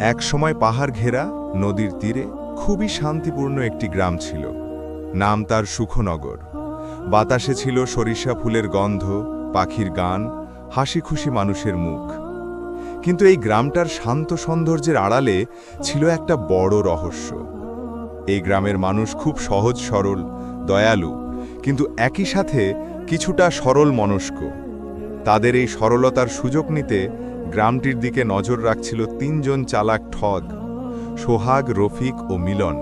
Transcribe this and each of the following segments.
একসময় পাহাড় ঘেরা, নদীর তীরে খুবই শান্তিপূর্ণ একটি গ্রাম ছিল। নাম তার সুখনগর। বাতাসে ছিল সরিষা ফুলের গন্ধ, পাখির গান হাসি খুশি মানুষের মুখ। কিন্তু এই গ্রামটার শান্ত সৌন্দর্যের আড়ালে ছিল একটা বড় রহস্য। এই গ্রামের মানুষ খুব সহজ সরল, দয়ালু, কিন্তু একই সাথে কিছুটা সরল মনস্ক। তাদের এই সরলতার সুযোগ নিতে গ্রামটির দিকে নজর রাখছিল তিনজন চালাক ঠগ, সোহাগ, রফিক ও মিলন।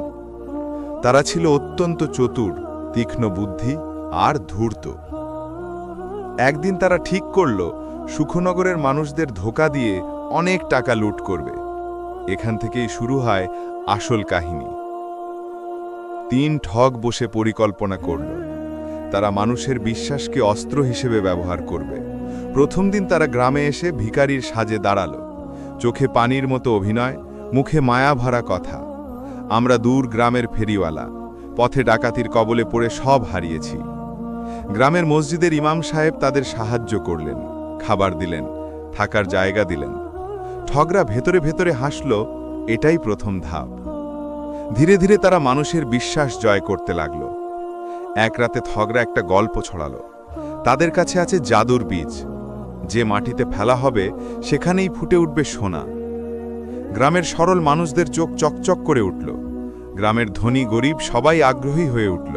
তারা ছিল অত্যন্ত চতুর, তীক্ষ্ণ বুদ্ধি আর ধূর্ত। একদিন তারা ঠিক করল, সুখনগরের মানুষদের ধোকা দিয়ে অনেক টাকা লুট করবে। এখান থেকেই শুরু হয় আসল কাহিনী। তিন ঠগ বসে পরিকল্পনা করল। তারা মানুষের বিশ্বাসকে অস্ত্র হিসেবে ব্যবহার করবে। প্রথম দিন তারা গ্রামে এসে ভিখারির সাজে দাঁড়াল। চোখে পানির মতো অভিনয়, মুখে মায়া ভরা কথা। আমরা দূর গ্রামের ফেরিওয়ালা, পথে ডাকাতির কবলে পড়ে সব হারিয়েছি। গ্রামের মসজিদের ইমাম সাহেব তাদের সাহায্য করলেন, খাবার দিলেন, থাকার জায়গা দিলেন। ঠগরা ভেতরে ভেতরে হাসল, এটাই প্রথম ধাপ। ধীরে ধীরে তারা মানুষের বিশ্বাস জয় করতে লাগল। এক রাতে থগরা একটা গল্প ছড়ালো। তাদের কাছে আছে জাদুর বীজ। যে মাটিতে ফেলা হবে, সেখানেই ফুটে উঠবে সোনা। গ্রামের সরল মানুষদের চোখ চকচক করে উঠল। গ্রামের ধনী গরিব সবাই আগ্রহী হয়ে উঠল।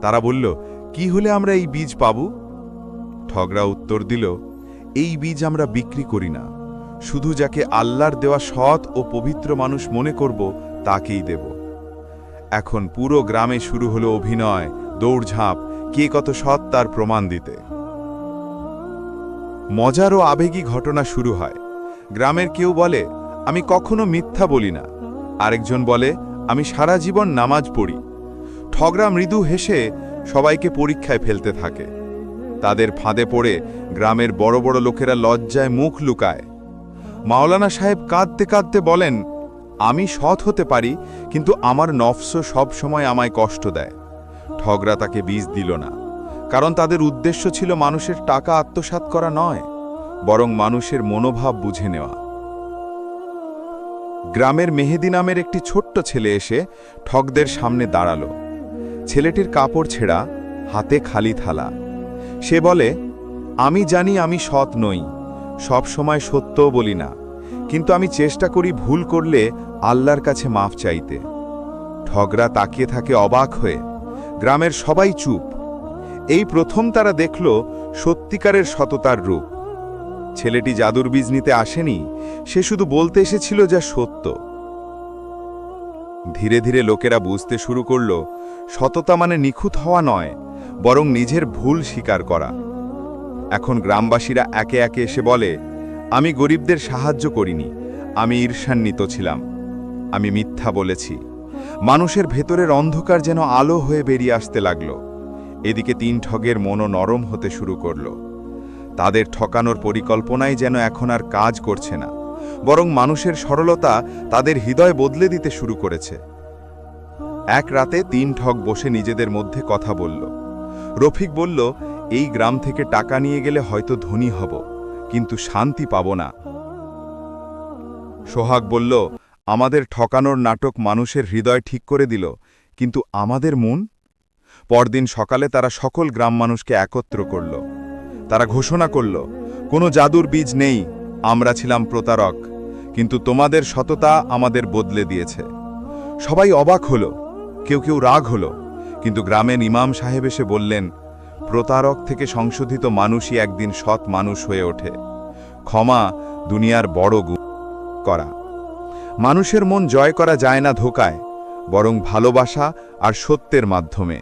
তারা বলল, কি হলে আমরা এই বীজ পাব? ঠগরা উত্তর দিল, এই বীজ আমরা বিক্রি করি না। শুধু যাকে আল্লাহর দেওয়া সৎ ও পবিত্র মানুষ মনে করব, তাকেই দেব। এখন পুরো গ্রামে শুরু হলো অভিনয়, দৌড়ঝাঁপ কে কত সৎ তার প্রমাণ দিতে। মজার ও আবেগী ঘটনা শুরু হয়। গ্রামের কেউ বলে, আমি কখনো মিথ্যা বলি না। আরেকজন বলে, আমি সারা জীবন নামাজ পড়ি। ঠগরা মৃদু হেসে সবাইকে পরীক্ষায় ফেলতে থাকে। তাদের ফাঁদে পড়ে গ্রামের বড় বড় লোকেরা লজ্জায় মুখ লুকায়। মাওলানা সাহেব কাঁদতে কাঁদতে বলেন, আমি সৎ হতে পারি, কিন্তু আমার নফস সব সময় আমায় কষ্ট দেয়। ঠগরা তাকে বীজ দিল না, কারণ তাদের উদ্দেশ্য ছিল মানুষের টাকা আত্মসাৎ করা নয়, বরং মানুষের মনোভাব বুঝে নেওয়া। গ্রামের মেহেদি নামের একটি ছোট্ট ছেলে এসে ঠগদের সামনে দাঁড়াল। ছেলেটির কাপড় ছেঁড়া, হাতে খালি থালা। সে বলে, আমি জানি আমি সৎ নই, সব সময় সত্যও বলি না, কিন্তু আমি চেষ্টা করি ভুল করলে আল্লাহর কাছে মাফ চাইতে। ঠগরা তাকিয়ে থাকে অবাক হয়ে। গ্রামের সবাই চুপ। এই প্রথম তারা দেখল সত্যিকারের সততার রূপ। ছেলেটি জাদুর বীজ নিতে আসেনি, সে শুধু বলতে এসেছিল যা সত্য। ধীরে ধীরে লোকেরা বুঝতে শুরু করল, সততা মানে নিখুঁত হওয়া নয়, বরং নিজের ভুল স্বীকার করা। এখন গ্রামবাসীরা একে একে এসে বলে, আমি গরিবদের সাহায্য করিনি, আমি ঈর্ষান্বিত ছিলাম, আমি মিথ্যা বলেছি। মানুষের ভেতরের অন্ধকার যেন আলো হয়ে বেরিয়ে আসতে লাগল। এদিকে তিন ঠগের মনও নরম হতে শুরু করল। তাদের ঠকানোর পরিকল্পনাই যেন এখন আর কাজ করছে না, বরং মানুষের সরলতা তাদের হৃদয় বদলে দিতে শুরু করেছে। এক রাতে তিন ঠগ বসে নিজেদের মধ্যে কথা বলল। রফিক বলল, এই গ্রাম থেকে টাকা নিয়ে গেলে হয়তো ধনী হব, কিন্তু শান্তি পাব না। সোহাগ বলল আমাদের ঠকানোর নাটক মানুষের হৃদয় ঠিক করে দিল, কিন্তু আমাদের মন? পরদিন সকালে তারা সকল গ্রাম মানুষকে একত্র করল। তারা ঘোষণা করল, কোনো জাদুর বীজ নেই, আমরা ছিলাম প্রতারক, কিন্তু তোমাদের সততা আমাদের বদলে দিয়েছে। সবাই অবাক হলো, কেউ কেউ রাগ হলো, কিন্তু গ্রামের ইমাম সাহেব এসে বললেন, প্রতারক থেকে সংশোধিত মানুষই একদিন সৎ মানুষ হয়ে ওঠে। ক্ষমা দুনিয়ার বড় গুণ করা। মানুষের মন জয় করা যায় না ধোকায় বরং ভালোবাসা আর সত্যের মাধ্যমে।